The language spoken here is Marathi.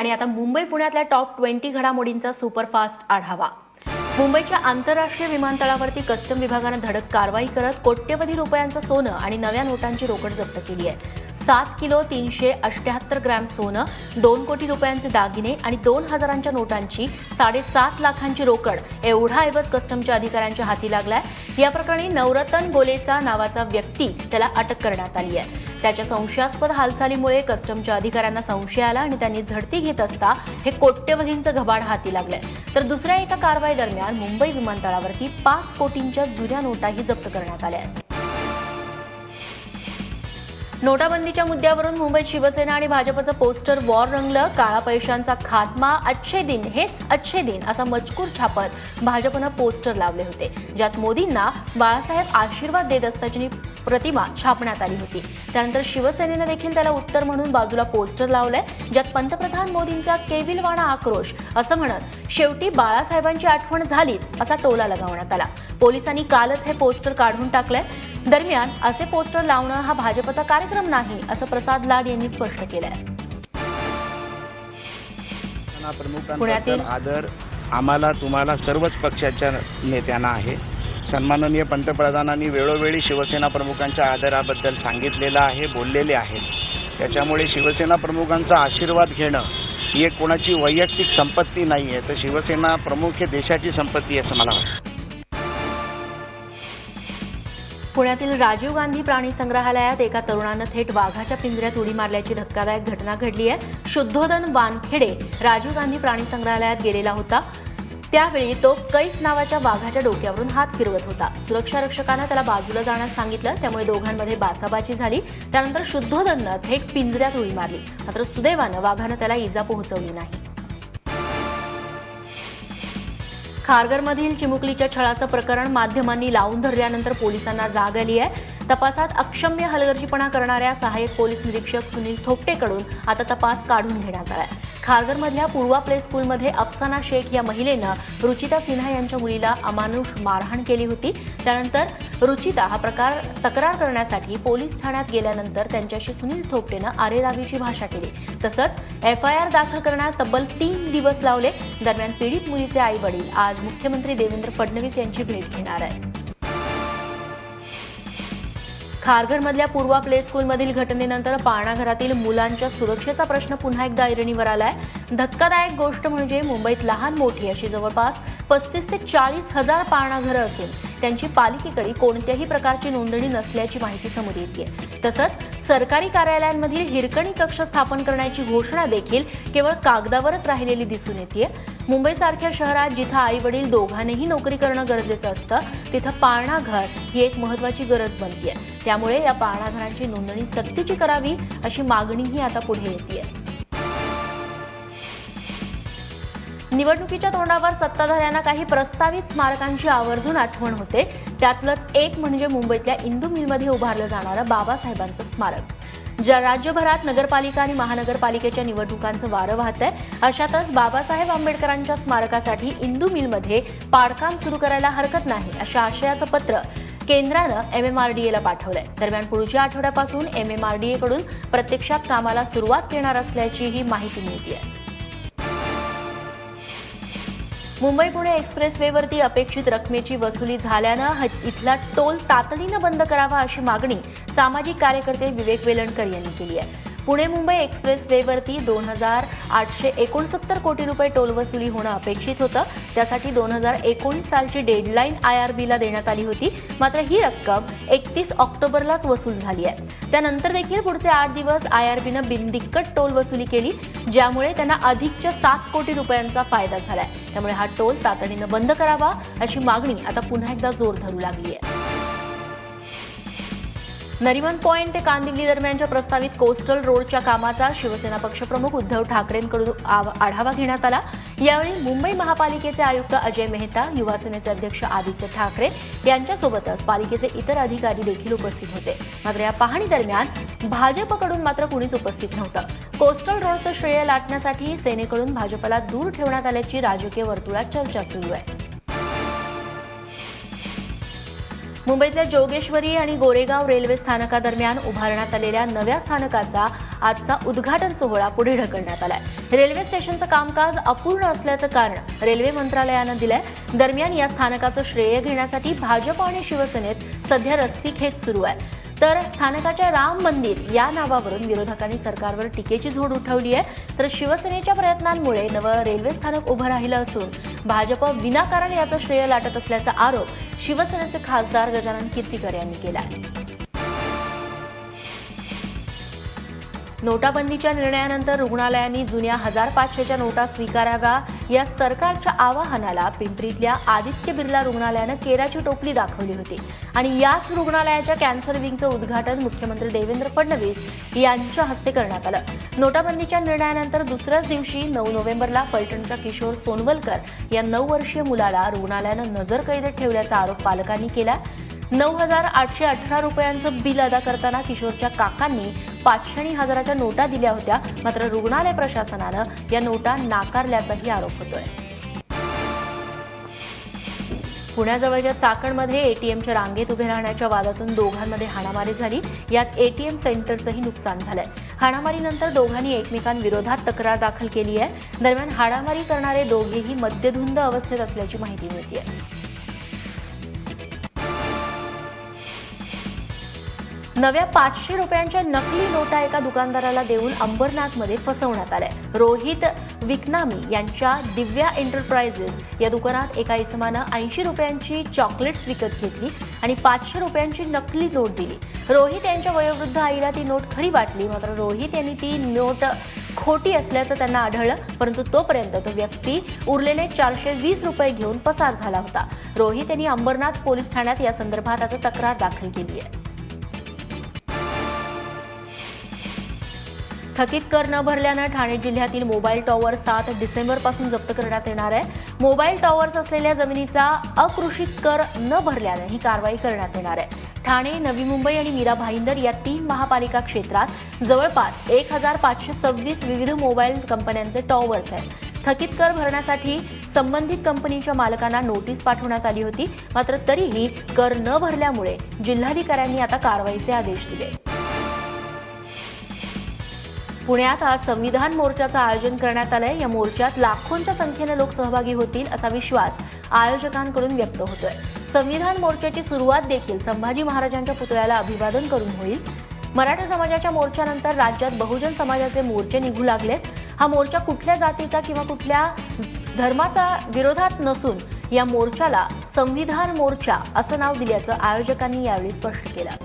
आणि आता मुंबई पुण्यातल्या टॉप ट्वेंटी घडामोडींचा सुपरफास्ट आढावा. मुंबईच्या आंतरराष्ट्रीय विमानतळावरती कस्टम विभागानं धडक कारवाई करत कोट्यवधी रुपयांचं सोनं आणि नव्या नोटांची रोकड जप्त केली आहे. सात किलो तीनशे अष्ट्याहत्तर ग्रॅम सोनं दोन कोटी रुपयांचे दागिने आणि दोन हजारांच्या नोटांची साडेसात लाखांची रोकड एवढा ऐवज कस्टमच्या अधिकाऱ्यांच्या हाती लागलाय. या प्रकरणी नवरतन गोलेचा नावाचा व्यक्ती त्याला अटक करण्यात आली आहे. त्याच्या संशयास्पद हालचालीमुळे कस्टमच्या अधिकाऱ्यांना संशय आला आणि त्यांनी झडती घेत असता हे कोट्यवधींचं घबाड हाती लागलंय. तर दुसऱ्या एका कारवाई दरम्यान मुंबई विमानतळावरती पाच कोटींच्या जुन्या नोटाही जप्त करण्यात आल्या आहेत. नोटाबंदीच्या मुद्द्यावरून मुंबईत शिवसेना आणि भाजपचं पोस्टर वॉर रंगलं काळा पैशांचा खात्मा अच्छे दिन हेच अच्छे दिन असा मजकूर छापत भाजपनं पोस्टर लावले होते ज्यात मोदींना बाळासाहेब आशीर्वाद देत असल्याची प्रतिमा छापण्यात आली होती. त्यानंतर शिवसेनेनं देखील त्याला उत्तर म्हणून बाजूला पोस्टर लावलंय ज्यात पंतप्रधान मोदींचा केविलवाणा आक्रोश असं म्हणत शेवटी बाळासाहेबांची आठवण झालीच असा टोला लगावण्यात आला. पोलिसांनी कालच हे पोस्टर काढून टाकलंय. दरम्यान असे पोस्टर लावणं हा भाजपचा कार्यक्रम नाही असं प्रसाद लाड यांनी स्पष्ट केलंय. पुण्यातील- आदर आम्हाला तुम्हाला सर्वच पक्षाच्या नेत्यांना आहे. सन्माननीय पंतप्रधानांनी वेळोवेळी शिवसेना प्रमुखांच्या आदराबद्दल सांगितलेलं आहे बोललेले आहेत त्याच्यामुळे शिवसेना प्रमुखांचा आशीर्वाद घेणं ही एक कोणाची वैयक्तिक संपत्ती नाही आहे तर शिवसेना प्रमुख हे देशाची संपत्ती आहे असं मला वाटतं. पुण्यातील राजीव गांधी प्राणी संग्रहालयात एका तरुणानं थेट वाघाच्या पिंजऱ्यात उडी मारल्याची धक्कादायक घटना घडली आहे. शुद्धोधन वानखेडे राजीव गांधी प्राणी संग्रहालयात गेलेला होता. त्यावेळी तो कैफ नावाच्या वाघाच्या डोक्यावरून हात फिरवत होता. सुरक्षा रक्षकानं त्याला बाजूला जाण्यास सांगितलं. त्यामुळे दोघांमध्ये बाचाबाची झाली. त्यानंतर शुद्धोधननं थेट पिंजऱ्यात उडी मारली. मात्र सुदैवानं वाघानं त्याला इजा पोहोचवली नाही. खारघरमधील चिमुकलीच्या छळाचं प्रकरण माध्यमांनी लावून धरल्यानंतर पोलिसांना जाग आली आहे. तपासात अक्षम्य हलगर्जीपणा करणाऱ्या सहाय्यक पोलीस निरीक्षक सुनील थोपटेकडून आता तपास काढून घेण्यात आला खारघरमधल्या पूर्वा प्ले स्कूलमध्ये अफसाना शेख या महिलेनं रुचिता सिन्हा यांच्या मुलीला अमानुष मारहाण केली होती. त्यानंतर रुचिता हा प्रकार तक्रार करण्यासाठी पोलीस ठाण्यात गेल्यानंतर त्यांच्याशी सुनील थोपटेनं आरेरावीची भाषा केली. तसंच एफ आय आर दाखल करण्यास तब्बल तीन दिवस लावले. दरम्यान पीडित मुलीचे आई वडील आज मुख्यमंत्री देवेंद्र फडणवीस यांची भेट घेणार आहे खारघरमधल्या पूर्वा प्ले स्कूलमधील घटनेनंतर पाळणाघरातील मुलांच्या सुरक्षेचा प्रश्न पुन्हा एकदा ऐरणीवर आलाय. धक्कादायक गोष्ट म्हणजे मुंबईत लहान मोठी अशी जवळपास पस्तीस ते चाळीस हजार पाळणाघरं असून त्यांची पालिकेकडे कोणत्याही प्रकारची नोंदणी नसल्याची माहिती समोर येते तसंच सरकारी कार्यालयांमधील हिरकणी कक्ष स्थापन करण्याची घोषणा देखील केवळ कागदावरच राहिलेली दिसून येते मुंबईसारख्या शहरात जिथं आई वडील दोघांनीही नोकरी करणं गरजेचं असतं तिथं पाळणाघर ही एक महत्वाची गरज बनतीये. त्यामुळे या पाळणाघरांची नोंदणी सक्तीची करावी अशी मागणीही आता पुढे येते निवडणुकीच्या तोंडावर सत्ताधाऱ्यांना काही प्रस्तावित स्मारकांची आवर्जून आठवण होते. त्यातलंच एक म्हणजे मुंबईतल्या इंदू मिलमध्ये उभारलं जाणारं बाबासाहेबांचं स्मारक. ज्या राज्यभरात नगरपालिका आणि महानगरपालिकेच्या निवडणुकांचं वारं वाहत आहे अशातच बाबासाहेब आंबेडकरांच्या स्मारकासाठी इंदू मिलमध्ये पाडकाम सुरू करायला हरकत नाही अशा आशयाचं पत्र केंद्रानं एमएमआरडीएला पाठवलंय. दरम्यान पुढच्या आठवड्यापासून एमएमआरडीए कडून प्रत्यक्षात कामाला सुरुवात येणार असल्याचीही माहिती मिळते मुंबई पुणे एक्सप्रेसवेवरती अपेक्षित रकमेची वसुली झाल्यानं ह- इथला टोल तातडीनं बंद करावा अशी मागणी सामाजिक कार्यकर्ते विवेक वेलणकर यांनी केली आहे. पुणे मुंबई एक्सप्रेस वेवरती दोन हजार आठशे एकोणसत्तर कोटी रुपये टोल वसुली होणं अपेक्षित होतं. त्यासाठी दोन हजार एकोणीस सालची डेडलाईन आय आर बीला देण्यात आली होती. मात्र ही रक्कम एकतीस ऑक्टोबरलाच वसूल झाली आहे. त्यानंतर देखील पुढचे आठ दिवस आय आर बीनं बिनदिक्कट टोल वसुली केली ज्यामुळे त्यांना अधिकच्या सात कोटी रुपयांचा फायदा झालाय. त्यामुळे हा टोल तातडीनं बंद करावा अशी मागणी आता पुन्हा एकदा जोर धरू लागली आहे. नरिमन पॉइंट ते कांदिवली दरम्यानच्या प्रस्तावित कोस्टल रोडच्या कामाचा शिवसेना पक्षप्रमुख उद्धव ठाकरेंकडून आढावा घेण्यात आला. यावेळी मुंबई महापालिकेचे आयुक्त अजय मेहता युवासेनेचे अध्यक्ष आदित्य ठाकरे यांच्यासोबतच पालिकेचे इतर अधिकारी देखील उपस्थित होते. मात्र या पाहणी दरम्यान भाजपकडून मात्र कुणीच उपस्थित नव्हतं. कोस्टल रोडचं श्रेय लाटण्यासाठी सेनेकडून भाजपला दूर ठेवण्यात आल्याची राजकीय वर्तुळात चर्चा सुरू आहे. मुंबईतल्या जोगेश्वरी आणि गोरेगाव रेल्वे स्थानकादरम्यान उभारण्यात आलेल्या नव्या स्थानकाचा आजचा उद्घाटन सोहळा पुढे ढकलण्यात आलाय. रेल्वे स्टेशनचं कामकाज अपूर्ण असल्याचं कारण रेल्वे मंत्रालयानं दिलंय. दरम्यान या स्थानकाचं श्रेय घेण्यासाठी भाजप आणि शिवसेनेत सध्या रस्सीखेच सुरू आहे. तर स्थानकाच्या राम मंदिर या नावावरून विरोधकांनी सरकारवर टीकेची झोड उठवली आहे. तर शिवसेनेच्या प्रयत्नांमुळे नवं रेल्वे स्थानक उभं राहिलं असून भाजप विनाकारण याचं श्रेय लाटत असल्याचा आरोप शिवसेनेचे खासदार गजानन कीर्तीकर यांनी केला आहे नोटाबंदीच्या निर्णयानंतर रुग्णालयांनी जुन्या हजार पाचशेच्या नोटा स्वीकाराव्या. या सरकारच्या आवाहनाला पिंपरीतल्या आदित्य बिर्ला रुग्णालयानं केराची टोपली दाखवली होती. आणि याच रुग्णालयाच्या कॅन्सर विंगचं उद्घाटन मुख्यमंत्री देवेंद्र फडणवीस यांच्या हस्ते करण्यात आलं. नोटाबंदीच्या निर्णयानंतर दुसऱ्याच दिवशी नऊ नोव्हेंबरला फलटणच्या किशोर सोनवलकर या नऊ वर्षीय मुलाला रुग्णालयानं नजरकैदेत ठेवल्याचा आरोप पालकांनी केला. नऊ हजार आठशे अठरा रुपयांचं बिल अदा करताना किशोरच्या काकांनी पाचशे आणि हजाराच्या नोटा दिल्या होत्या मात्र रुग्णालय प्रशासनानं या नोटा नाकारल्याचाही आरोप होतोय. पुण्याजवळच्या चाकणमध्ये एटीएमच्या रांगेत उभे राहण्याच्या वादातून दोघांमध्ये हाणामारी झाली. यात एटीएम सेंटरचंही नुकसान झालंय. हाणामारीनंतर दोघांनी एकमेकांविरोधात तक्रार दाखल केली आहे दरम्यान हाणामारी करणारे दोघेही मद्यधुंद अवस्थेत असल्याची माहिती मिळते नव्या पाचशे रुपयांच्या नकली नोटा एका दुकानदाराला देऊन अंबरनाथमध्ये फसवण्यात आल्या. रोहित विकनामी यांच्या दिव्या एंटरप्राइजेस या दुकानात एका इसमानं ऐंशी रुपयांची चॉकलेट्स विकत घेतली आणि पाचशे रुपयांची नकली नोट दिली. रोहित यांच्या वयोवृद्ध आईला ती नोट खरी वाटली मात्र रोहित यांनी ती नोट खोटी असल्याचं त्यांना आढळलं परंतु तोपर्यंत तो व्यक्ती उरलेले चारशे वीस रुपये घेऊन पसार झाला होता. रोहित यांनी अंबरनाथ पोलीस ठाण्यात या संदर्भात आता तक्रार दाखल केली आहे. थकीत कर न भरल्यानं ठाणे जिल्ह्यातील मोबाईल टॉवर सात डिसेंबरपासून जप्त करण्यात येणार आहे. मोबाईल टॉवर्स असलेल्या जमिनीचा अकृषित कर न भरल्यानं ही कारवाई करण्यात येणार आहे. ठाणे नवी मुंबई आणि मीरा भाईंदर या तीन महापालिका क्षेत्रात जवळपास एक हजार पाचशे सव्वीस विविध मोबाईल कंपन्यांचे टॉवर्स आहेत. थकीत कर भरण्यासाठी संबंधित कंपनीच्या मालकांना नोटीस पाठवण्यात आली होती मात्र तरीही कर न भरल्यामुळे जिल्हाधिकाऱ्यांनी आता कारवाईचे आदेश दिले. पुण्यात आज संविधान मोर्चाचं आयोजन करण्यात आलंय. या मोर्चात लाखोंच्या संख्येनं लोक सहभागी होतील असा विश्वास आयोजकांकडून व्यक्त होतोय. संविधान मोर्चाची सुरुवात देखील संभाजी महाराजांच्या पुतळ्याला अभिवादन करून होईल. मराठा समाजाच्या मोर्चानंतर राज्यात बहुजन समाजाचे मोर्चे निघू लागलेत. हा मोर्चा कुठल्या जातीचा किंवा कुठल्या धर्माचा विरोधात नसून या मोर्चाला संविधान मोर्चा असं नाव दिल्याचं आयोजकांनी यावेळी स्पष्ट केलं.